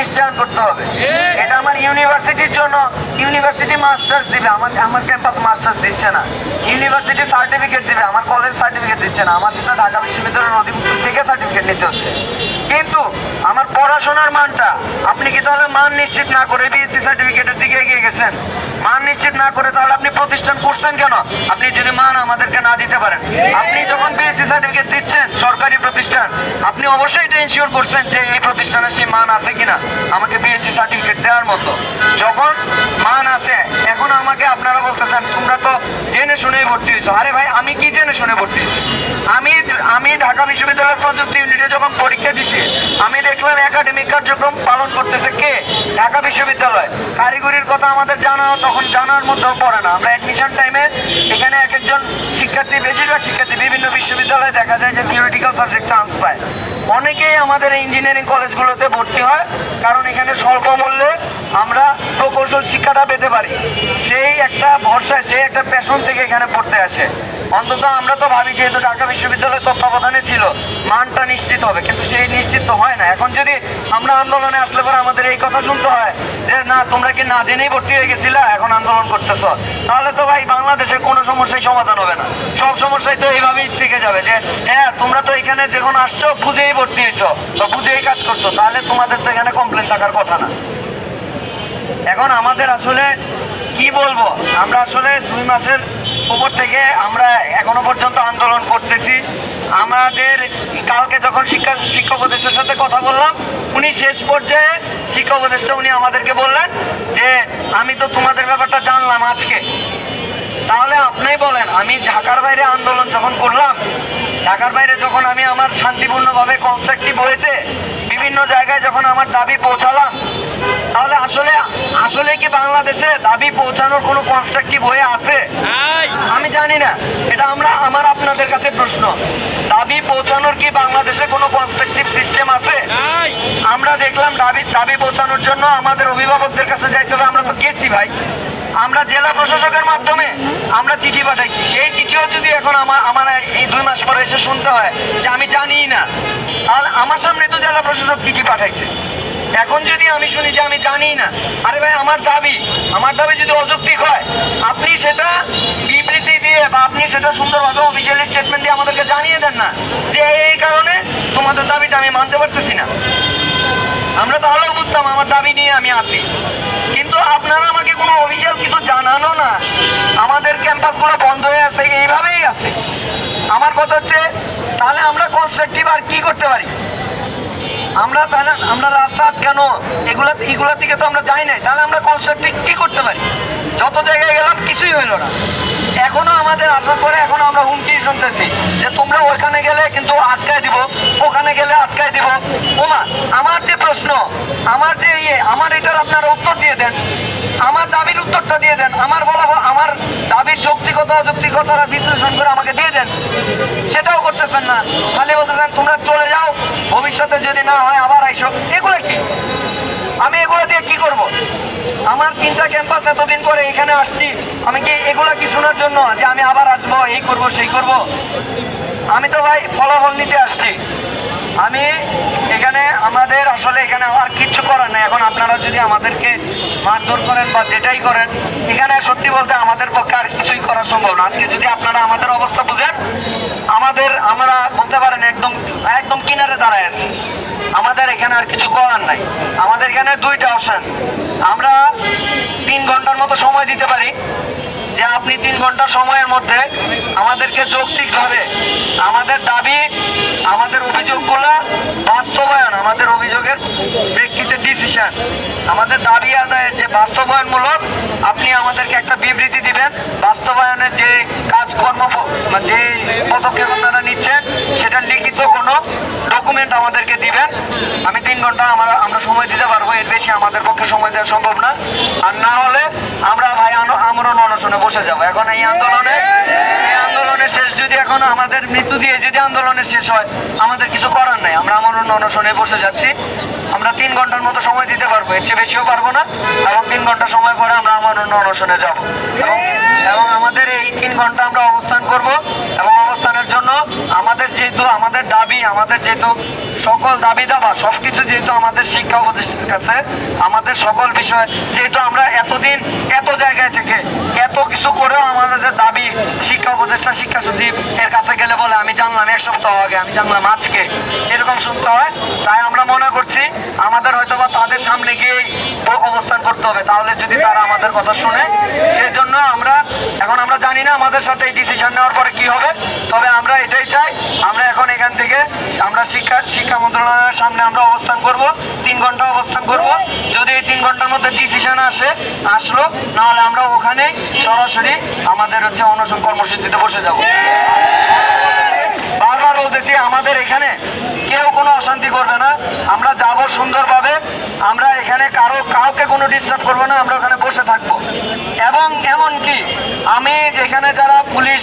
নিশ্চয়ন করতে হবে। এটা আমার ইউনিভার্সিটির জন্য ইউনিভার্সিটি মাস্টার্স দিবে। আমার আমার ক্যাম্পাস মাস্টার্স দিচ্ছে না। ইউনিভার্সিটি সার্টিফিকেট দিবে। আমার কলেজ সার্টিফিকেট দিচ্ছে না। আমার সেটা ঢাকা বিশ্ববিদ্যালয়ের অধিভুক্ত থেকে সার্টিফিকেট নিতে হচ্ছে। কিন্তু আমার পড়াশোনার মানটা আপনি কি তাহলে মান নিশ্চিত না করে সার্টিফিকেটের দিকে এগিয়ে গেছেন। মান নিশ্চিত না করে তাহলে আপনি প্রতিষ্ঠান করছেন কেন? আপনি যদি মান আমাদেরকে না দিতে পারেন, আপনি যখন বিএসসি সার্টিফিকেট দিচ্ছেন, সরকারি প্রতিষ্ঠান, আপনি অবশ্যই এটা ইনশিওর করছেন যে এই প্রতিষ্ঠানে সেই মান আছে কিনা, আমাকে বিএসসি সার্টিফিকেট দেওয়ার মতো। যখন মান আছে, এখন আমাকে আপনারা বলতেছেন, তোমরা তো জেনে শুনেই ভর্তি হয়েছো। আরে ভাই, আমি কি জেনে শুনে ভর্তি হয়েছি? আমি আমি ঢাকা বিশ্ববিদ্যালয়ের প্রযুক্তি ইউনিটে যখন পরীক্ষা দিচ্ছি আমি দেখলাম একাডেমিক কার্যক্রম পালন করতেছে কে? ঢাকা বিশ্ববিদ্যালয়। কারিগরির কথা আমাদের জানা, তখন জানার মধ্যেও পড়ে না। আমরা অ্যাডমিশন টাইমে এখানে এক একজন শিক্ষার্থী, বেশিরভাগ শিক্ষার্থী বিভিন্ন বিশ্ববিদ্যালয়ে দেখা যায় যে থিওরিটিক্যাল সাবজেক্ট চান্স পায়। অনেকেই আমাদের ইঞ্জিনিয়ারিং কলেজগুলোতে ভর্তি হয়, কারণ এখানে স্বল্প মূল্যে পেতে পারি। সেই একটা ভরসায়, সেই একটা প্যাশন থেকে এখানে পড়তে আসে। অন্তত আমরা তো ভাবি, যেহেতু ঢাকা বিশ্ববিদ্যালয়ের তত্ত্বাবধানে ছিল, মানটা নিশ্চিত হবে। কিন্তু সেই নিশ্চিত তো হয় না। এখন যদি আমরা আন্দোলনে আসলে পরে আমাদের এই কথা শুনতে হয় যে, না, তোমরা কি না জেনেই ভর্তি হয়ে গেছিলা? এখন আন্দোলন করতেছ। তাহলে তো ভাই বাংলাদেশের কোনো সমস্যাই সমাধান হবে না। সব সমস্যাই তো এইভাবেই থেকে যাবে যে হ্যাঁ তোমরা তো এখানে যখন আসছো, বুঝেই ভর্তি হয়েছো বুঝেই কাজ করছ। তাহলে তোমাদের তো এখানে কমপ্লেন থাকার কথা না। এখন আমাদের আসলে কি বলব? আমরা আসলে দুই মাসের উপর থেকে আমরা এখনও পর্যন্ত আন্দোলন করতেছি। আমাদের কালকে যখন শিক্ষা শিক্ষক উপদেষ্টার সাথে কথা বললাম, উনি শেষ পর্যায়ে শিক্ষা উপদেষ্টা উনি আমাদেরকে বললেন যে, আমি তো তোমাদের ব্যাপারটা জানলাম আজকে। তাহলে আপনি বলেন, আমি ঢাকার বাইরে আন্দোলন যখন করলাম, ঢাকার বাইরে যখন আমি আমার শান্তিপূর্ণভাবে কনস্ট্রাকটিভ হয়েতে বিভিন্ন জায়গায় যখন আমার দাবি পৌঁছালাম তাহলে আসলে আসলে কি বাংলাদেশে দাবি পৌঁছানোর কোনো কনস্ট্রাকটিভ হয়ে আছে? আমি জানি না। এটা আমরা আমার আপনাদের কাছে প্রশ্ন। দাবি পৌঁছানোর কি বাংলাদেশে কোনো কনস্ট্রাকটিভ সিস্টেম আছে? আমরা দেখলাম দাবি দাবি পৌঁছানোর জন্য আমাদের অভিভাবকদের কাছে যাইতে হবে। আমরা তো গেছি ভাই। আমরা জেলা প্রশাসকের মাধ্যমে আমরা চিঠি পাঠাইছি। সেই চিঠিও যদি এখন আমার আমার এই দুই মাস পরে এসে শুনতে হয় যে আমি জানি না। তাহলে আমার সামনে তো জেলা প্রশাসক চিঠি পাঠাইছে। এখন যদি আমি শুনি যে আমি জানি না, আরে ভাই, আমার দাবি আমার দাবি যদি অযৌক্তিক হয়, আপনি সেটা বিবৃতি দিয়ে বা আপনি সেটা সুন্দরভাবে অফিসিয়ালি স্টেটমেন্ট দিয়ে আমাদেরকে জানিয়ে দেন না যে এই কারণে তোমাদের দাবিটা আমি মানতে পারতেছি না। আমরা তাহলেও বুঝতাম, আমার দাবি নিয়ে আমি আছি। কিন্তু আপনারা আমাকে কোনো অফিসিয়াল কিছু জানানো না। আমাদের ক্যাম্পাসগুলো বন্ধ হয়ে আছে, এইভাবেই আছে। আমার কথা হচ্ছে, তাহলে আমরা কনস্ট্রাকটিভ আর কি করতে পারি? আমরা তাহলে, আমরা রাস্তা কেন? এগুলা এগুলা থেকে তো আমরা যাই নাই। তাহলে আমরা কনস্ট্রাকটিভ কি করতে পারি? যত জায়গায় গেলাম, কিছুই হইল না। এখনও আমাদের আসার পরে এখনও আমরা হুমকি শুনতেছি যে তোমরা ওখানে গেলে কিন্তু আটকায় দিব, ওখানে গেলে আটকায় দিব। ওমা, আমার যে প্রশ্ন, আমার যে ইয়ে আমার এটার আপনারা উত্তর দিয়ে দেন। আমার দাবির উত্তরটা দিয়ে দেন। আমার বলা আমার দাবির যৌক্তিকতা, অযৌক্তিকতারা বিশ্লেষণ করে আমাকে দিয়ে দেন। সেটাও করতেছেন না। খালি বলতেছেন না হয় আবার আইসো। এগুলো কি? আমি এগুলো দিয়ে কি করব? আমার তিনটা ক্যাম্পাস এতদিন করে এখানে আসছি। আমি কি এগুলো কি শোনার জন্য যে আমি আবার আসব, এই করব, সেই করব? আমি তো ভাই ফলাফল নিতে আসছি। আমি এখানে, আমাদের আসলে এখানে আর কিচ্ছু করার নেই। এখন আপনারা যদি আমাদেরকে মারধর করেন বা যেটাই করেন, এখানে সত্যি বলতে আমাদের পক্ষে আর কিছুই করা সম্ভব না। আজকে যদি আপনারা আমাদের অবস্থা বুঝেন, আমাদের, আমরা বলতে পারেন একদম একদম কিনারে দাঁড়ায় আছি আমাদের এখানে আর কিছু করার নাই। আমাদের এখানে দুইটা অপশন আমরা তিন ঘণ্টার মতো সময় দিতে পারি যে আপনি তিন ঘণ্টা সময়ের মধ্যে আমাদেরকে যৌক্তিকভাবে আমাদের দাবি, আমাদের অভিযোগগুলো বাস্তবায়ন, আমাদের অভিযোগের প্রেক্ষিতে ডিসিশন আমাদের দাবি আদায়ের যে বাস্তবায়নমূলক আপনি আমাদেরকে একটা বিবৃতি দিবেন। বাস্তবায়নের যে কাজকর্ম, যে পদক্ষেপ আপনারা নিচ্ছেন সেটা লিখিত কোনো ডকুমেন্ট আমাদেরকে দিবেন। আমি তিন ঘণ্টা আমরা আমরা সময় দিতে পারব, এর বেশি আমাদের পক্ষে সময় দেওয়া সম্ভব না। আর না হলে আমরা ভাই আমরণ অনশনে বসে যাব। এখন এই আন্দোলনে এই আন্দোলনের শেষ যদি এখন আমাদের মৃত্যু দিয়ে যদি আন্দোলনের শেষ হয়, আমাদের কিছু করার নাই। আমরা আমরণ অনশনে বসে যাচ্ছি। আমরা তিন ঘণ্টার মতো সময় দিতে পারব, এর চেয়ে বেশিও পারব না। এবং তিন ঘণ্টা সময় পরে আমরা আমরণ অনশনে যাব। এবং আমাদের এই তিন ঘণ্টা আমরা অবস্থান করব। এবং আমাদের যেহেতু আমাদের দাবি, আমাদের যেহেতু সকল দাবি দাবা, সবকিছু যেহেতু আমাদের শিক্ষা উপদেষ্টার কাছে, আমাদের সকল বিষয় যেহেতু আমরা এতদিন এত জায়গায় থেকে এত কিছু করেও আমাদের যে দাবি শিক্ষা উপদেষ্টা, শিক্ষা সচিব এর কাছে গেলে বলে আমি জানলাম এক সপ্তাহ আগে, আমি জানলাম আজকে। এরকম শুনতে হয়, তাই আমরা মনে করছি আমাদের হয়তো বা তাদের সামনে গিয়েই অবস্থান করতে হবে। তাহলে যদি তারা আমাদের কথা শুনে সেই জন্য আমরা, এখন আমরা জানি না আমাদের সাথে এই ডিসিশন নেওয়ার পরে কি হবে। তবে আমরা এটাই চাই, আমরা এখন এখান থেকে আমরা শিক্ষা শিক্ষা মন্ত্রণালয়ের সামনে আমরা অবস্থান করব, তিন ঘণ্টা অবস্থান করব। যদি এই তিন ঘণ্টার মধ্যে ডিসিশন আসে, আসলো, নাহলে আমরা ওখানে সরাসরি আমাদের হচ্ছে অনশন কর্মসূচিতে বসে যাব। বারবার বলতেছি, আমাদের এখানে কেউ কোনো অশান্তি করবে না। আমরা যাব সুন্দরভাবে। আমরা এখানে কারও, কাউকে কোনো ডিস্টার্ব করব না, আমরা ওখানে বসে থাকব। এবং এমন কি আমি যেখানে যারা পুলিশ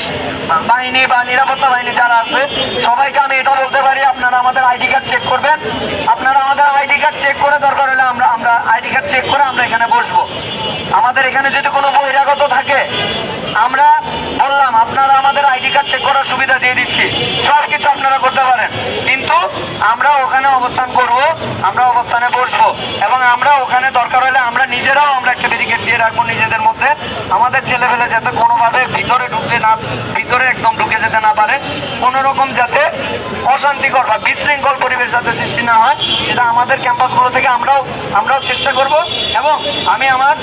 বাহিনী বা নিরাপত্তা বাহিনী যারা আছে, সবাইকে আমি এটা বলতে পারি, আপনারা আমাদের আইডি কার্ড চেক করবেন। আপনারা আমাদের আইডি কার্ড চেক করে দরকার হলে আমরা আমরা আইডি কার্ড চেক করে আমরা এখানে বসবো। আমাদের এখানে যদি কোনো বহিরাগত থাকে, আমরা বললাম আপনারা আমাদের আইডি কার্ড চেক করার সুবিধা দিয়ে দিচ্ছি। সব কিছু আপনারা করতে পারেন। কিন্তু আমরা ওখানে অবস্থান করব, আমরা অবস্থানে বসবো। এবং আমরা ওখানে দরকার হলে আমরা নিজেরাও আমরা একটা ব্যারিকেড দিয়ে রাখব নিজেদের মধ্যে। আমাদের ছেলেপেলে যাতে কোনোভাবে ভিতরে ঢুকতে না, ভিতরে একদম ঢুকে যেতে না পারে কোনো রকম যাতে অশান্তিকর বা বিশৃঙ্খল পরিবেশ যাতে সৃষ্টি না হয়, সেটা আমাদের ক্যাম্পাসগুলো থেকে আমরাও আমরাও চেষ্টা করব এবং আমি আমার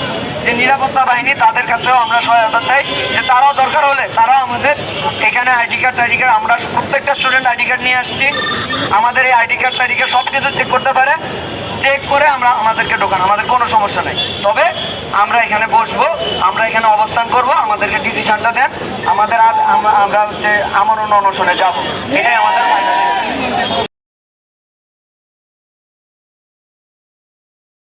যে নিরাপত্তা বাহিনী, তাদের কাছেও আমরা সহায়তা চাই, যে তারাও দরকার হলে তারাও আমাদের এখানে আইডি কার্ড আইডি কার্ড, আমরা প্রত্যেকটা স্টুডেন্ট আইডি কার্ড নিয়ে আসছি। আমাদের এই আইডি কার্ড আইডি কার্ড সব কিছু চেক করতে পারে। চেক করে আমরা আমাদেরকে ঢোকান, আমাদের কোনো সমস্যা নেই। তবে আমরা এখানে বসবো, আমরা এখানে অবস্থান করব, আমাদেরকে ডিসিশনটা দেন। আমাদের আর আমরা আমরা হচ্ছে আমরণ অনশনে যাব। এটাই আমাদের decision।